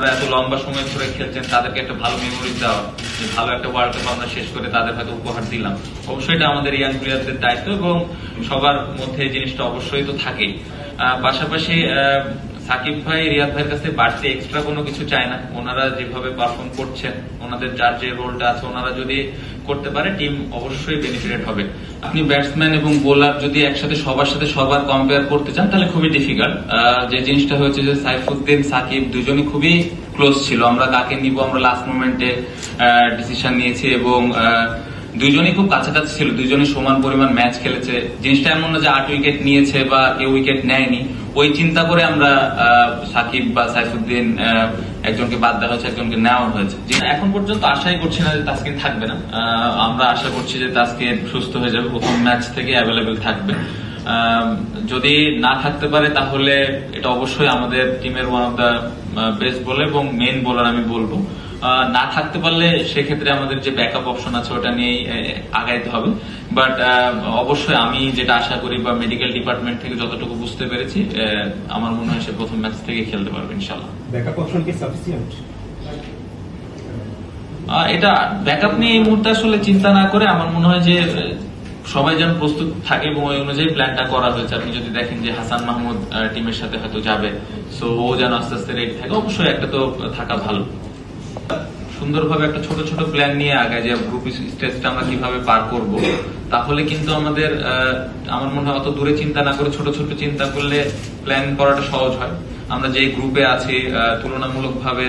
যারা এত লম্বা সময় ধরে খেলছেন, তাদেরকে একটা ভালো মেমোরি দেওয়া যে ভালো একটা ওয়ার্ল্ড কাপ আমরা শেষ করে তাদের হয়তো উপহার দিলাম। অবশ্যই এটা আমাদের ইয়াং প্লেয়ারদের দায়িত্ব এবং সবার মধ্যে জিনিসটা অবশ্যই তো থাকেই। পাশাপাশি সাকিব ভাই রিয়াদ ভাইয়ের কাছে বাড়তি এক্সট্রা কোনো কিছু চায় না। ওনারা যেভাবে পারফর্ম করছেন ওনাদের যার যে রোলটা আছে ওনারা যদি করতে পারে টিম অবশ্যই বেনিফিটেড হবে। আপনি ব্যাটসম্যান এবং বোলার যদি একসাথে সবার সাথে সবার কম্পেয়ার করতে চান তাহলে খুবই ডিফিকাল্ট যে জিনিসটা হয়েছে যে সাইফুদ্দিন সাকিব দুজনই খুবই ক্লোজ ছিল। আমরা কাকে নিব আমরা লাস্ট মোমেন্টে ডিসিশন নিয়েছি এবং আহ, দুইজনই খুব কাছাকাছি ছিল। দুইজনই সমান পরিমাণ ম্যাচ খেলেছে। জিনিসটা এমন না যে আট উইকেট নিয়েছে বা কেউ উইকেট নেয়নি। ওই চিন্তা করে আমরা সাকিব বা সাইফুদ্দিন একজনকে বাদ দেওয়া হয়েছে, একজনকে নেওয়া হয়েছে। এখন পর্যন্ত আশাই করছি না যে তাস্কিন থাকবে না। আমরা আশা করছি যে তাস্কিন সুস্থ হয়ে যাবে, প্রথম ম্যাচ থেকে অ্যাভেলেবেল থাকবে। যদি না থাকতে পারে তাহলে এটা অবশ্যই আমাদের টিমের one of the best bowler এবং মেন বোলার আমি বলব। না থাকতে পারলে সেক্ষেত্রে আমাদের যে ব্যাকআপ অপশন আছে ওটা নিয়েই আহ, আগাইতে হবে। বাট অবশ্যই আমি যেটা আশা করি বা মেডিকেল ডিপার্টমেন্ট থেকে যতটুকু বুঝতে পেরেছি আমার মনে হয় সে প্রথম ম্যাচ থেকে খেলতে পারবে ইনশাল্লাহ ব্যাকআপ অপশন কি সাফিসিয়েন্ট এটা ব্যাকআপ নিয়ে এই মুহূর্তে আসলে চিন্তা না করে আমার মনে হয় যে সবাই যেন প্রস্তুত থাকে এবং ওই অনুযায়ী প্ল্যানটা করা হয়েছে। আপনি যদি দেখেন যে হাসান মাহমুদ টিমের সাথে হয়তো যাবে সো ও যেন আস্তে আস্তে রেডি থাকে অবশ্যই একটা তো থাকা ভালো। সুন্দরভাবে একটা ছোট ছোট প্ল্যান নিয়ে আগে যে গ্রুপ স্টেজটা আমরা কীভাবে পার করব। তাহলে কিন্তু আমাদের আমার মনে হয় অত দূরে চিন্তা না করে ছোট ছোট চিন্তা করলে প্ল্যান করাটা সহজ হয়। আমরা যে গ্রুপে আছি তুলনামূলকভাবে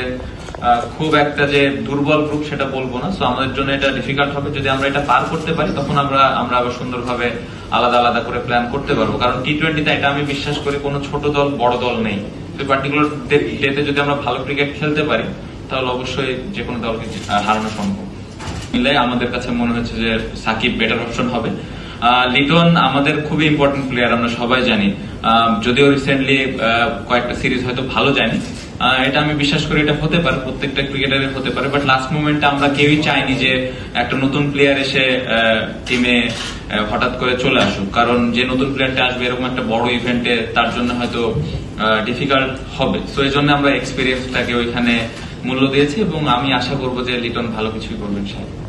খুব একটা যে দুর্বল গ্রুপ সেটা বলব না। তো আমাদের জন্য এটা ডিফিকাল্ট হবে। যদি আমরা এটা পার করতে পারি, তখন আমরা আমরা আবার সুন্দরভাবে আলাদা আলাদা করে প্ল্যান করতে পারব। কারণ টি টোয়েন্টিতে এটা আমি বিশ্বাস করি কোনো ছোট দল, বড় দল নেই। পার্টিকুলার ডেতে যদি আমরা ভালো ক্রিকেট খেলতে পারি তাহলে অবশ্যই যে কোনো দলকে হারানো সম্ভব। মিলে আমাদের কাছে মনে হচ্ছে যে সাকিব বেটার অপশন হবে। লিটন আমাদের খুবই ইম্পর্টেন্ট প্লেয়ার আমরা সবাই জানি। যদিও রিসেন্টলি কয়েকটা সিরিজ হয়তো ভালো যায়নি। এটা আমি বিশ্বাস করি এটা হতে পারে, প্রত্যেকটা ক্রিকেটারের হতে পারে। বাট লাস্ট মোমেন্টে আমরা কেউই চাইনি যে একটা নতুন প্লেয়ার এসে টিমে হঠাৎ করে চলে আসুক। কারণ যে নতুন প্লেয়ারটা আসবে এরকম একটা বড় ইভেন্টে তার জন্য হয়তো ডিফিকাল্ট হবে। সো এই জন্য আমরা এক্সপিরিয়েন্সটাকে ওইখানে মূল্য দিয়েছে এবং আমি আশা করব যে লিটন ভালো কিছুই করবেন সাহেব।